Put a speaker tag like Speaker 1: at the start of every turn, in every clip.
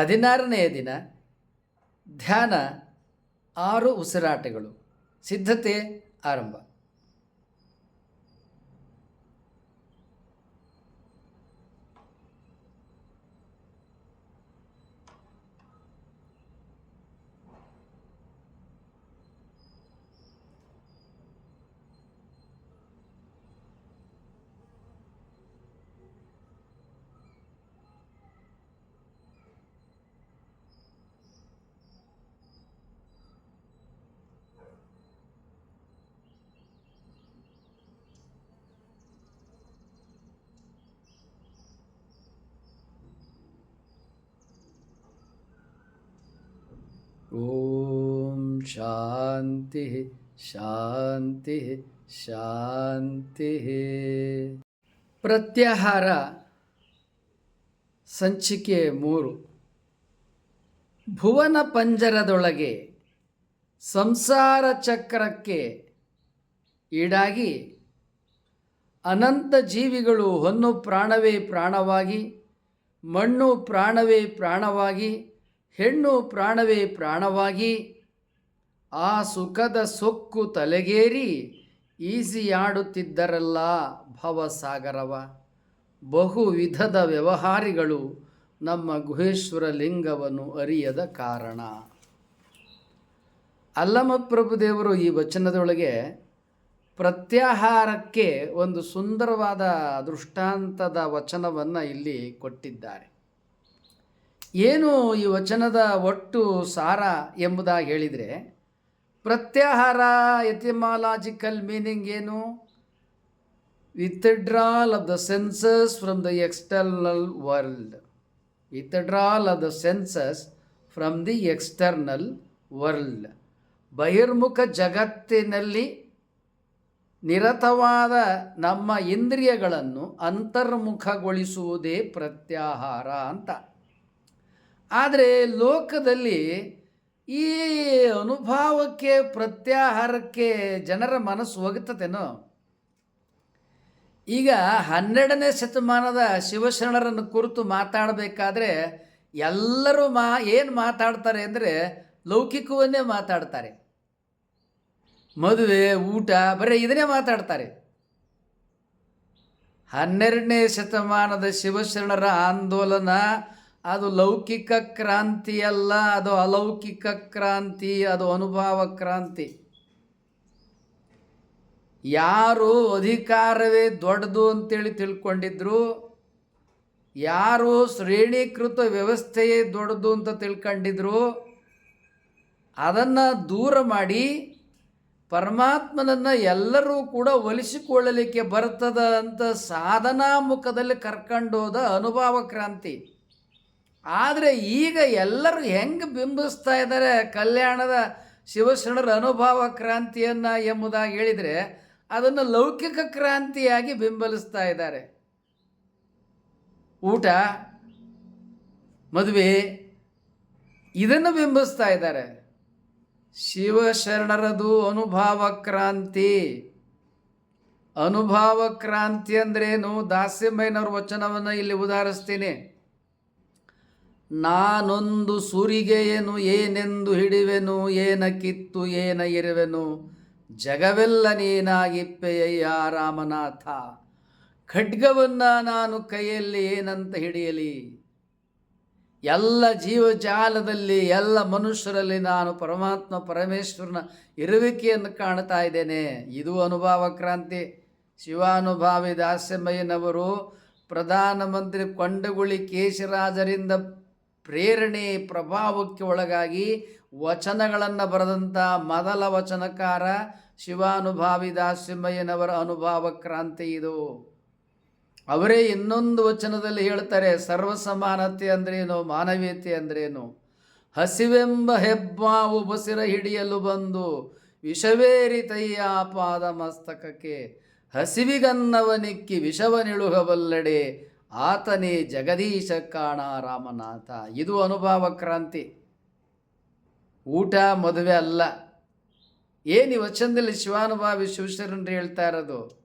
Speaker 1: ಹದಿನಾರನೆಯ ದಿನ ಧ್ಯಾನ ಆರು ಉಸಿರಾಟಗಳು. ಸಿದ್ಧತೆ ಆರಂಭ. ಓಂ ಶಾಂತಿ ಶಾಂತಿ ಶಾಂತಿ ಪ್ರತ್ಯಾಹಾರ ಸಂಚಿಕೆ ಮೂರು ಭುವನ ಪಂಜರದೊಳಗೆ ಸಂಸಾರ ಚಕ್ರಕ್ಕೆ ಈಡಾಗಿ ಅನಂತ ಜೀವಿಗಳು ಹೊನ್ನು ಪ್ರಾಣವೇ ಪ್ರಾಣವಾಗಿ, ಮಣ್ಣು ಪ್ರಾಣವೇ ಪ್ರಾಣವಾಗಿ ಹೆಣ್ಣು ಪ್ರಾಣವೇ ಪ್ರಾಣವಾಗಿ, ಆ ಸುಖದ ಸೊಕ್ಕು ತಲೆಗೇರಿ ಈಸಿಯಾಡುತ್ತಿದ್ದರಲ್ಲ ಭವಸಾಗರವ. ಬಹು ವಿಧದ ವ್ಯವಹಾರಿಗಳು ನಮ್ಮ ಗುಹೇಶ್ವರ ಲಿಂಗವನ್ನು ಅರಿಯದ ಕಾರಣ. ಅಲ್ಲಮಪ್ರಭುದೇವರು ಈ ವಚನದೊಳಗೆ ಪ್ರತ್ಯಾಹಾರಕ್ಕೆ ಒಂದು ಸುಂದರವಾದ ದೃಷ್ಟಾಂತದ ವಚನವನ್ನು ಇಲ್ಲಿ ಕೊಟ್ಟಿದ್ದಾರೆ. ಏನು ಈ ವಚನದ ಒಟ್ಟು ಸಾರ ಎಂಬುದಾಗಿ ಹೇಳಿದರೆ, ಪ್ರತ್ಯಾಹಾರ ಎಥಿಮಾಲಾಜಿಕಲ್ ಮೀನಿಂಗ್ ಏನು? Withdrawal of the senses from the external world withdrawal of the senses from the external world ಬಹಿರ್ಮುಖ ಜಗತ್ತಿನಲ್ಲಿ ನಿರತವಾದ ನಮ್ಮ ಇಂದ್ರಿಯಗಳನ್ನು ಅಂತರ್ಮುಖಗೊಳಿಸುವುದೇ ಪ್ರತ್ಯಾಹಾರ ಅಂತ. ಆದರೆ ಲೋಕದಲ್ಲಿ ಈ ಅನುಭವಕ್ಕೆ, ಪ್ರತ್ಯಾಹಾರಕ್ಕೆ ಜನರ ಮನಸ್ಸು ಹೋಗುತ್ತದೇನೋ ಈಗ ಹನ್ನೆರಡನೇ ಶತಮಾನದ ಶಿವಶರಣರನ್ನು ಕುರಿತು ಮಾತಾಡಬೇಕಾದ್ರೆ ಎಲ್ಲರೂ ಮಾ, ಏನು ಮಾತಾಡ್ತಾರೆ ಅಂದರೆ ಲೌಕಿಕವನ್ನೇ ಮಾತಾಡ್ತಾರೆ. ಮದುವೆ, ಊಟ, ಬರೀ ಇದನ್ನೇ ಮಾತಾಡ್ತಾರೆ. ಹನ್ನೆರಡನೇ ಶತಮಾನದ ಶಿವಶರಣರ ಆಂದೋಲನ ಅದು ಲೌಕಿಕ ಕ್ರಾಂತಿ ಅಲ್ಲ, ಅದು ಅಲೌಕಿಕ ಕ್ರಾಂತಿ, ಅದು ಅನುಭವ ಕ್ರಾಂತಿ. ಯಾರು ಅಧಿಕಾರವೇ ದೊಡ್ಡದು ಅಂತೇಳಿ ತಿಳ್ಕೊಂಡಿದ್ರು, ಯಾರು ಶ್ರೇಣೀಕೃತ ವ್ಯವಸ್ಥೆಯೇ ದೊಡ್ಡದು ಅಂತ ತಿಳ್ಕೊಂಡಿದ್ರು, ಅದನ್ನು ದೂರ ಮಾಡಿ ಪರಮಾತ್ಮನನ್ನು ಎಲ್ಲರೂ ಕೂಡ ಒಲಿಸಿಕೊಳ್ಳಲಿಕ್ಕೆ ಬರ್ತದ ಅಂತ ಸಾಧನಾ ಮುಖದಲ್ಲಿ ಕರ್ಕೊಂಡೋದ ಅನುಭವ ಕ್ರಾಂತಿ. ಆದರೆ ಈಗ ಎಲ್ಲರೂ ಹೆಂಗೆ ಬಿಂಬಿಸ್ತಾ ಇದ್ದಾರೆ ಕಲ್ಯಾಣದ ಶಿವಶರಣರ ಅನುಭವ ಕ್ರಾಂತಿಯನ್ನು ಎಂಬುದಾಗಿ ಹೇಳಿದರೆ ಅದನ್ನು ಲೌಕಿಕ ಕ್ರಾಂತಿಯಾಗಿ ಬೆಂಬಲಿಸ್ತಾ ಇದ್ದಾರೆ. ಊಟ, ಮದುವೆ, ಇದನ್ನು ಬಿಂಬಿಸ್ತಾ ಇದ್ದಾರೆ. ಶಿವಶರಣರದು ಅನುಭವ ಕ್ರಾಂತಿ. ಅನುಭವ ಕ್ರಾಂತಿ ಅಂದ್ರೇನು? ದಾಸ್ಯಮ್ಮಯ್ಯನವ್ರ ವಚನವನ್ನು ಇಲ್ಲಿ ಉದಾಹರಿಸ್ತೀನಿ. ನಾನೊಂದು ಸುರಿಗೆಯೇನು ಏನೆಂದು ಹಿಡಿವೆನು, ಏನ ಕಿತ್ತು, ಏನ ಇರುವೆನು? ಜಗವೆಲ್ಲ ನೀನಾಗಿಪ್ಪೆಯ್ಯ ರಾಮನಾಥ. ಖಡ್ಗವನ್ನು ನಾನು ಕೈಯಲ್ಲಿ ಏನಂತ ಹಿಡಿಯಲಿ? ಎಲ್ಲ ಜೀವಜಾಲದಲ್ಲಿ, ಎಲ್ಲ ಮನುಷ್ಯರಲ್ಲಿ ನಾನು ಪರಮಾತ್ಮ ಪರಮೇಶ್ವರನ ಇರುವಿಕೆಯನ್ನು ಕಾಣ್ತಾ ಇದ್ದೇನೆ. ಇದು ಅನುಭವ ಕ್ರಾಂತಿ. ಶಿವಾನುಭಾವಿ ದಾಸ್ಯಮಯ್ಯನವರು ಪ್ರಧಾನಮಂತ್ರಿ ಕೊಂಡಗುಳಿ ಕೇಶರಾಜರಿಂದ ಪ್ರೇರಣೆ ಪ್ರಭಾವಕ್ಕೆ ಒಳಗಾಗಿ ವಚನಗಳನ್ನು ಬರೆದಂಥ ಮೊದಲ ವಚನಕಾರ ಶಿವಾನುಭಾವಿ ದಾಸಿಂಹಯ್ಯನವರ ಅನುಭಾವ ಕ್ರಾಂತಿ ಇದು. ಅವರೇ ಇನ್ನೊಂದು ವಚನದಲ್ಲಿ ಹೇಳ್ತಾರೆ, ಸರ್ವಸಮಾನತೆ ಅಂದ್ರೇನು, ಮಾನವೀಯತೆ ಅಂದ್ರೇನು? ಹಸಿವೆಂಬ ಹೆಬ್ಬಾವು ಬಸಿರ ಹಿಡಿಯಲು ಬಂದು ವಿಷವೇರಿತಯ್ಯ ಪಾದ ಮಸ್ತಕಕ್ಕೆ ಹಸಿವಿಗನ್ನವನಿಕ್ಕಿ ವಿಷವನಿಳುಗಬಲ್ಲಡೆ ಆತನೇ ಜಗದೀಶ ಕಾಣ ರಾಮನಾಥ. ಇದು ಅನುಭವ ಕ್ರಾಂತಿ ಊಟ, ಮದುವೆ ಅಲ್ಲ. ಏನು ಈ ವಚನದಲ್ಲಿ ಶಿವಾನುಭಾವಿ ಶಿವಶರಣರು ಹೇಳ್ತಾ ಇರೋದು?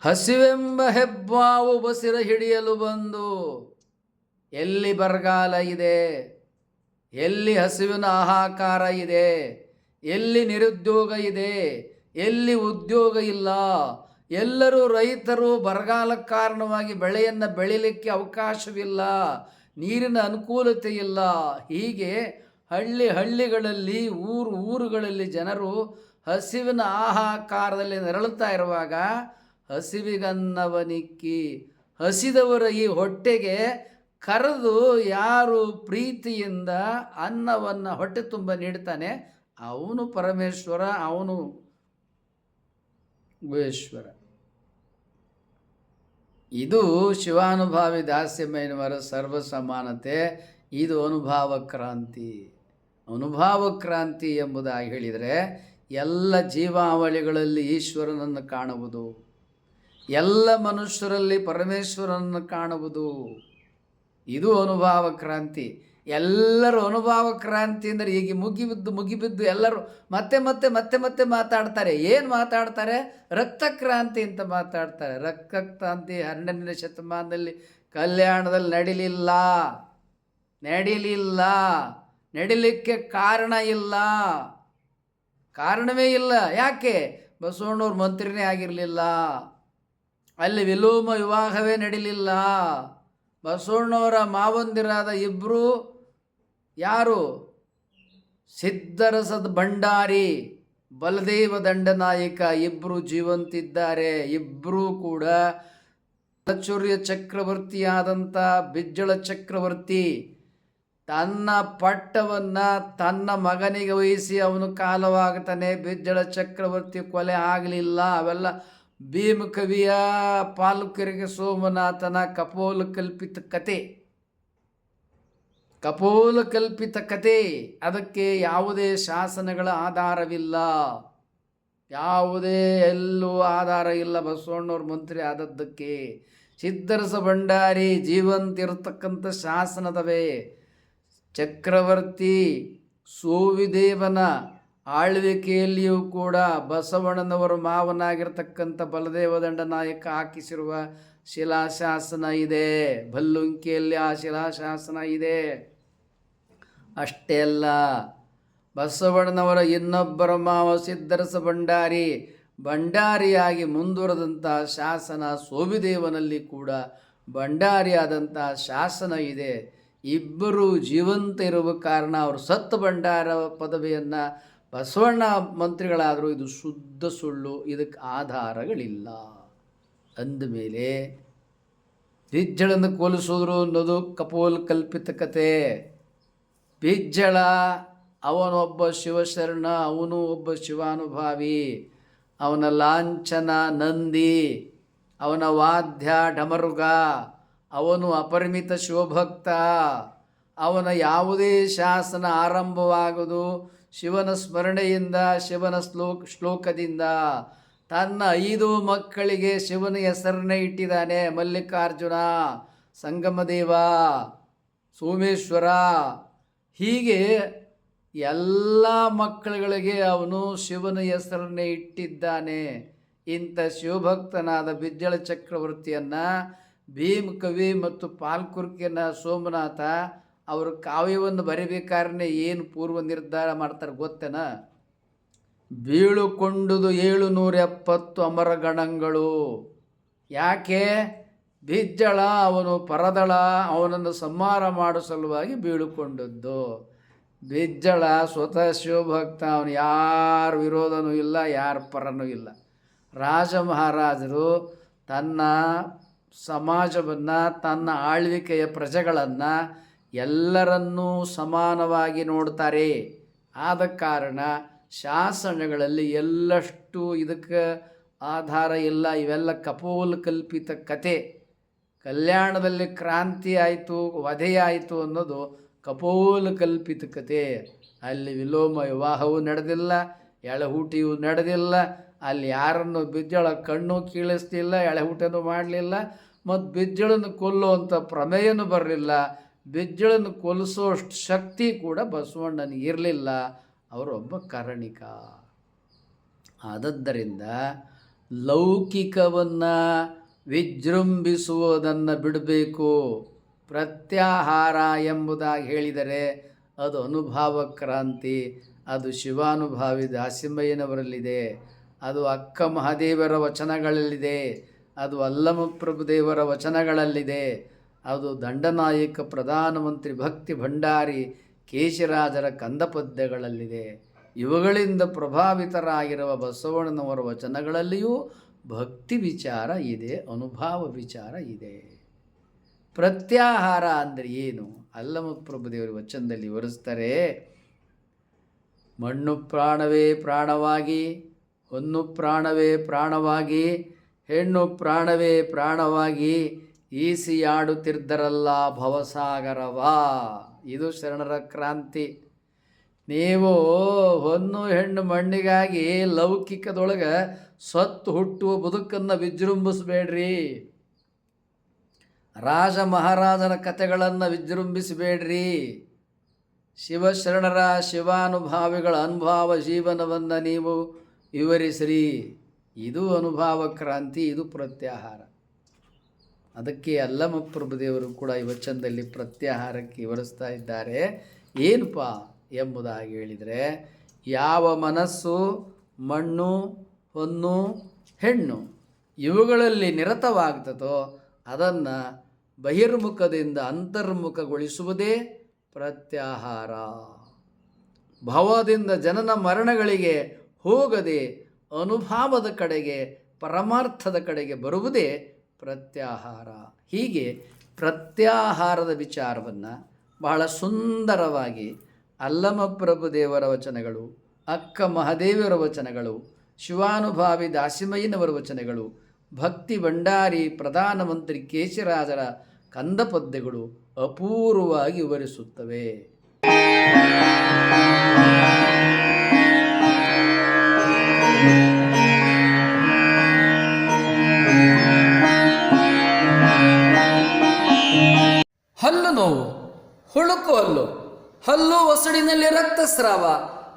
Speaker 1: ಹಸಿವೆಂಬ ಹೆಬ್ಬಾವು ಬಸಿರ ಹಿಡಿಯಲು ಬಂದು ಎಲ್ಲಿ ಬರಗಾಲ ಇದೆ? ಎಲ್ಲಿ ಹಸಿವಿನ ಆಹಾಕಾರ ಇದೆ? ಎಲ್ಲಿ ನಿರುದ್ಯೋಗ ಇದೆ? ಎಲ್ಲಿ ಉದ್ಯೋಗ ಇಲ್ಲ? ಎಲ್ಲರೂ ರೈತರು ಬರಗಾಲಕ್ಕೆ ಕಾರಣವಾಗಿ ಬೆಳೆಯನ್ನು ಬೆಳೀಲಿಕ್ಕೆ ಅವಕಾಶವಿಲ್ಲ, ನೀರಿನ ಅನುಕೂಲತೆ ಇಲ್ಲ ಹೀಗೆ ಹಳ್ಳಿ ಹಳ್ಳಿಗಳಲ್ಲಿ, ಊರು ಊರುಗಳಲ್ಲಿ ಜನರು ಹಸಿವಿನ ಆಹಾಕಾರದಲ್ಲಿ ನೆರಳುತ್ತಾ ಇರುವಾಗ ಹಸಿವಿಗನ್ನವನಿಕ್ಕಿ. ಹಸಿದವರ ಈ ಹೊಟ್ಟೆಗೆ ಕರೆದು ಯಾರು ಪ್ರೀತಿಯಿಂದ ಅನ್ನವನ್ನು ಹೊಟ್ಟೆ ತುಂಬ ನೀಡ್ತಾನೆ. ಅವನು ಪರಮೇಶ್ವರ, ಅವನು ಗುಹೇಶ್ವರ. ಇದು ಶಿವಾನುಭಾವಿ ದಾಸ್ಯಮಯನವರ ಸರ್ವ ಸಮಾನತೆ ಇದು ಅನುಭಾವ ಕ್ರಾಂತಿ ಅನುಭಾವ ಕ್ರಾಂತಿ ಎಂಬುದಾಗಿ ಹೇಳಿದರೆ ಎಲ್ಲ ಜೀವಾವಳಿಗಳಲ್ಲಿ ಈಶ್ವರನನ್ನು ಕಾಣುವುದು, ಎಲ್ಲ ಮನುಷ್ಯರಲ್ಲಿ ಪರಮೇಶ್ವರನನ್ನು ಕಾಣುವುದು. ಇದು ಅನುಭಾವ ಕ್ರಾಂತಿ ಎಲ್ಲರೂ ಅನುಭವ ಕ್ರಾಂತಿ ಅಂದರೆ ಈಗ ಮುಗಿಬಿದ್ದು ಮುಗಿಬಿದ್ದು ಎಲ್ಲರೂ ಮತ್ತೆ ಮತ್ತೆ ಮತ್ತೆ ಮತ್ತೆ ಮಾತಾಡ್ತಾರೆ. ಏನು ಮಾತಾಡ್ತಾರೆ? ರಕ್ತ ಕ್ರಾಂತಿ ಅಂತ ಮಾತಾಡ್ತಾರೆ. ರಕ್ತ ಕ್ರಾಂತಿ ಹನ್ನೆರಡನೇ ಶತಮಾನದಲ್ಲಿ ಕಲ್ಯಾಣದಲ್ಲಿ ನಡಿಲಿಲ್ಲ. ನಡಿಲಿಲ್ಲ. ನಡಿಲಿಕ್ಕೆ ಕಾರಣ ಇಲ್ಲ. ಕಾರಣವೇ ಇಲ್ಲ. ಯಾಕೆ? ಬಸವಣ್ಣವ್ರ ಮಂತ್ರಿನೇ ಆಗಿರಲಿಲ್ಲ. ಅಲ್ಲಿ ವಿಲೋಮ ವಿವಾಹವೇ ನಡಿಲಿಲ್ಲ. ಬಸವಣ್ಣವರ ಮಾವಂದಿರಾದ ಇಬ್ಬರು ಯಾರು? ಸಿದ್ಧರಸದ ಭಂಡಾರಿ, ಬಲದೇವ ದಂಡನಾಯಕ ಇಬ್ಬರು ಜೀವಂತಿದ್ದಾರೆ. ಇಬ್ಬರೂ ಕೂಡ ಪ್ರಚುರ್ಯ ಚಕ್ರವರ್ತಿಯಾದಂಥ ಬಿಜ್ಜಳ ಚಕ್ರವರ್ತಿ. ತನ್ನ ಪಟ್ಟವನ್ನು ತನ್ನ ಮಗನಿಗೆ ವಹಿಸಿ ಅವನು ಕಾಲವಾಗ್ತಾನೆ ಬಿಜ್ಜಳ ಚಕ್ರವರ್ತಿ ಕೊಲೆ ಆಗಲಿಲ್ಲ. ಅವೆಲ್ಲ ಭೀಮಕವಿಯ ಪಾಲುಕರಿಗೆ ಸೋಮನಾಥನ ಕಪೋಲ ಕಲ್ಪಿತ ಕತೆ. ಕಪೋಲ ಕಲ್ಪಿತ ಕತೆ ಅದಕ್ಕೆ ಯಾವುದೇ ಶಾಸನಗಳ ಆಧಾರವಿಲ್ಲ. ಯಾವುದೇ ಎಲ್ಲೂ ಆಧಾರ ಇಲ್ಲ. ಬಸವಣ್ಣವ್ರ ಮಂತ್ರಿ ಆದದ್ದಕ್ಕೆ ಸಿದ್ಧರಸ ಭಂಡಾರಿ ಜೀವಂತಿರತಕ್ಕಂಥ ಶಾಸನದವೇ. ಚಕ್ರವರ್ತಿ ಸೋವಿದೇವನ ಆಳ್ವಿಕೆಯಲ್ಲಿಯೂ ಕೂಡ ಬಸವಣ್ಣನವರು ಮಾವನಾಗಿರ್ತಕ್ಕಂಥ ಬಲದೇವ ದಂಡನಾಯಕ ಹಾಕಿಸಿರುವ ಶಿಲಾಶಾಸನ ಇದೆ. ಭಲ್ಲುಂಕಿಯಲ್ಲಿ ಆ ಶಿಲಾಶಾಸನ ಇದೆ. ಅಷ್ಟೇ ಅಲ್ಲ, ಬಸವಣ್ಣನವರ ಇನ್ನೊಬ್ಬರ ಮಾವ ಸಿದ್ದರಸ ಭಂಡಾರಿ, ಭಂಡಾರಿಯಾಗಿ ಮುಂದುವರೆದಂತಹ ಶಾಸನ ಸೋಬಿದೇವನಲ್ಲಿ ಕೂಡ ಭಂಡಾರಿಯಾದಂತಹ ಶಾಸನ ಇದೆ. ಇಬ್ಬರು ಜೀವಂತ ಇರುವ ಕಾರಣ ಅವರು ಸತ್ತು ಭಂಡಾರ ಪದವಿಯನ್ನು ಬಸವಣ್ಣ ಮಂತ್ರಿಗಳಾದರೂ ಇದು ಶುದ್ಧ ಸುಳ್ಳು, ಇದಕ್ಕೆ ಆಧಾರಗಳಿಲ್ಲ. ಅಂದಮೇಲೆ ದಿಜ್ಜಳನ್ನು ಕೋಲಿಸೋದ್ರು ಅನ್ನೋದು ಕಪೋಲ್ ಕಲ್ಪಿತ ಕತೆ. ಬಿಜ್ಜಳ ಅವನೊಬ್ಬ ಶಿವಶರಣ, ಅವನು ಒಬ್ಬ ಶಿವಾನುಭಾವಿ. ಅವನ ಲಾಂಛನ ನಂದಿ, ಅವನ ವಾದ್ಯ ಡಮರುಗ, ಅವನು ಅಪರಿಮಿತ ಶಿವಭಕ್ತ. ಅವನ ಯಾವುದೇ ಶಾಸನ ಆರಂಭವಾಗುವುದು ಶಿವನ ಸ್ಮರಣೆಯಿಂದ, ಶಿವನ ಶ್ಲೋಕ, ಶ್ಲೋಕದಿಂದ. ತನ್ನ ಐದು ಮಕ್ಕಳಿಗೆ ಶಿವನ ಹೆಸರನ್ನೇ ಇಟ್ಟಿದ್ದಾನೆ ಮಲ್ಲಿಕಾರ್ಜುನ. ಸಂಗಮದೇವ, ಸೋಮೇಶ್ವರ ಹೀಗೆ ಎಲ್ಲ ಮಕ್ಕಳುಗಳಿಗೆ ಅವನು ಶಿವನ ಹೆಸರನ್ನೇ ಇಟ್ಟಿದ್ದಾನೆ. ಇಂಥ ಶಿವಭಕ್ತನಾದ ಬಿಜ್ಜಳ ಚಕ್ರವರ್ತಿಯನ್ನು ಭೀಮ್ ಕವಿ ಮತ್ತು ಪಾಲ್ಕುರ್ಕಿಯನ್ನ ಸೋಮನಾಥ ಅವರು ಕಾವ್ಯವನ್ನು ಬರಿಬೇಕಾದ್ರೆ ಏನು ಪೂರ್ವ ನಿರ್ಧಾರ ಮಾಡ್ತಾರೆ ಗೊತ್ತೇನ? ಬೀಳುಕೊಂಡುದು ಏಳು ನೂರ ಎಪ್ಪತ್ತು ಅಮರಗಣಗಳು. ಯಾಕೆ? ಬಿಜ್ಜಳ ಅವನು ಪರದಳ, ಅವನನ್ನು ಸಂಹಾರ ಮಾಡೋ ಸಲುವಾಗಿ ಬೀಳುಕೊಂಡದ್ದು. ಬಿಜ್ಜಳ ಸ್ವತಃ ಶಿವಭಕ್ತ, ಅವನು ಯಾರ ವಿರೋಧನೂ ಇಲ್ಲ, ಯಾರ ಪರನೂ ಇಲ್ಲ. ರಾಜ ಮಹಾರಾಜರು ತನ್ನ ಸಮಾಜವನ್ನು, ತನ್ನ ಆಳ್ವಿಕೆಯ ಪ್ರಜೆಗಳನ್ನು ಎಲ್ಲರನ್ನೂ ಸಮಾನವಾಗಿ ನೋಡ್ತಾರೆ. ಆದ ಕಾರಣ ಶಾಸನಗಳಲ್ಲಿ ಎಲ್ಲಷ್ಟು ಇದಕ್ಕೆ ಆಧಾರ ಇಲ್ಲ, ಇವೆಲ್ಲ ಕಪೋಲ್ ಕಲ್ಪಿತ ಕತೆ. ಕಲ್ಯಾಣದಲ್ಲಿ ಕ್ರಾಂತಿ ಆಯಿತು, ವಧೆಯಾಯಿತು ಅನ್ನೋದು ಕಪೋಲ ಕಲ್ಪಿತ ಕತೆ. ಅಲ್ಲಿ ವಿಲೋಮ ವಿವಾಹವೂ ನಡೆದಿಲ್ಲ, ಎಳಹೂಟಿಯೂ ನಡೆದಿಲ್ಲ, ಅಲ್ಲಿ ಯಾರನ್ನು ಬಿಜ್ಜಳ ಕಣ್ಣು ಕೀಳಿಸ್ತಿಲ್ಲ ಎಳೆಹೂಟನು ಮಾಡಲಿಲ್ಲ ಮತ್ತು ಬಿಜ್ಜಳನ್ನು ಕೊಲ್ಲುವಂಥ ಪ್ರಮೇಯನೂ ಬರಲಿಲ್ಲ. ಬಿಜ್ಜಳನ್ನು ಕೊಲಿಸೋಷ್ಟು ಶಕ್ತಿ ಕೂಡ ಬಸವಣ್ಣನಿಗೆ ಇರಲಿಲ್ಲ. ಅವರೊಬ್ಬ ಕಾರಣಿಕ. ಆದದ್ದರಿಂದ ಲೌಕಿಕವನ್ನು ವಿಜೃಂಭಿಸುವುದನ್ನು ಬಿಡಬೇಕು. ಪ್ರತ್ಯಾಹಾರ ಎಂಬುದಾಗಿ ಹೇಳಿದರೆ ಅದು ಅನುಭಾವ ಕ್ರಾಂತಿ ಅದು ಶಿವಾನುಭಾವಿ ದಾಸಿಮಯ್ಯನವರಲ್ಲಿದೆ ಅದು ಅಕ್ಕ ಮಹಾದೇವರ ವಚನಗಳಲ್ಲಿದೆ, ಅದು ಅಲ್ಲಮಪ್ರಭು ದೇವರ ವಚನಗಳಲ್ಲಿದೆ, ಅದು ದಂಡನಾಯಕ ಪ್ರಧಾನಮಂತ್ರಿ ಭಕ್ತಿ ಭಂಡಾರಿ ಕೇಶರಾಜರ ಕಂದಪದ್ಯಗಳಲ್ಲಿದೆ. ಇವುಗಳಿಂದ ಪ್ರಭಾವಿತರಾಗಿರುವ ಬಸವಣ್ಣನವರ ವಚನಗಳಲ್ಲಿಯೂ ಭಕ್ತಿ ವಿಚಾರ ಇದೆ, ಅನುಭಾವ ವಿಚಾರ ಇದೆ. ಪ್ರತ್ಯಾಹಾರ ಅಂದರೆ ಏನು? ಅಲ್ಲಮಪ್ರಭು ದೇವರ ವಚನದಲ್ಲಿ ವಿವರಿಸ್ತಾರೆ, ಮಣ್ಣು ಪ್ರಾಣವೇ ಪ್ರಾಣವಾಗಿ ಹೊನ್ನು ಪ್ರಾಣವೇ ಪ್ರಾಣವಾಗಿ, ಹೆಣ್ಣು ಪ್ರಾಣವೇ ಪ್ರಾಣವಾಗಿ ಈಸಿಯಾಡುತ್ತಿದ್ದರಲ್ಲ ಭವಸಾಗರವಾ. ಇದು ಶರಣರ ಕ್ರಾಂತಿ. ನೀವು ಹೊನ್ನು ಹೆಣ್ಣು ಮಣ್ಣಿಗಾಗಿ ಲೌಕಿಕದೊಳಗೆ ಸತ್ತು ಹುಟ್ಟುವ ಬದುಕನ್ನು ವಿಜೃಂಭಿಸಬೇಡ್ರಿ. ರಾಜ ಮಹಾರಾಜನ ಕಥೆಗಳನ್ನು ವಿಜೃಂಭಿಸಬೇಡ್ರಿ. ಶಿವಶರಣರ ಶಿವಾನುಭಾವಿಗಳ ಅನುಭಾವ ಜೀವನವನ್ನು ನೀವು ವಿವರಿಸಿರಿ. ಇದು ಅನುಭವ ಕ್ರಾಂತಿ, ಇದು ಪ್ರತ್ಯಾಹಾರ. ಅದಕ್ಕೆ ಅಲ್ಲಮಪ್ರಭುದೇವರು ಕೂಡ ಈ ವಚನದಲ್ಲಿ ಪ್ರತ್ಯಾಹಾರಕ್ಕೆ ವಿವರಿಸ್ತಾ ಇದ್ದಾರೆ. ಏನಪ್ಪ ಎಂಬುದಾಗಿ ಹೇಳಿದರೆ, ಯಾವ ಮನಸ್ಸು, ಮಣ್ಣು ಹೊನ್ನು, ಹೆಣ್ಣು ಇವುಗಳಲ್ಲಿ ನಿರತವಾಗ್ತದೋ ಅದನ್ನು ಬಹಿರ್ಮುಖದಿಂದ ಅಂತರ್ಮುಖಗೊಳಿಸುವುದೇ ಪ್ರತ್ಯಾಹಾರ. ಭವದಿಂದ ಜನನ ಮರಣಗಳಿಗೆ ಹೋಗದೆ ಅನುಭಾವದ ಕಡೆಗೆ, ಪರಮಾರ್ಥದ ಕಡೆಗೆ ಬರುವುದೇ ಪ್ರತ್ಯಾಹಾರ. ಹೀಗೆ ಪ್ರತ್ಯಾಹಾರದ ವಿಚಾರವನ್ನು ಬಹಳ ಸುಂದರವಾಗಿ ಅಲ್ಲಮಪ್ರಭು ದೇವರ ವಚನಗಳು, ಅಕ್ಕ ಮಹಾದೇವಿಯರ ವಚನಗಳು ಶಿವಾನುಭಾವಿ ದಾಸಿಮಯ್ಯನವರ ವಚನಗಳು, ಭಕ್ತಿ ಭಂಡಾರಿ ಪ್ರಧಾನಮಂತ್ರಿ ಕೇಶರಾಜರ ಕಂದಪದ್ಯಗಳು ಅಪೂರ್ವವಾಗಿ ವಿವರಿಸುತ್ತವೆ. ಹಲ್ಲು ನೋವು, ಹುಳುಕು ಹಲ್ಲು ಹಲ್ಲು ಒಸಡಿನಲ್ಲಿ ರಕ್ತಸ್ರಾವ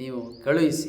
Speaker 1: ನೀವು ಕಳುಹಿಸಿ.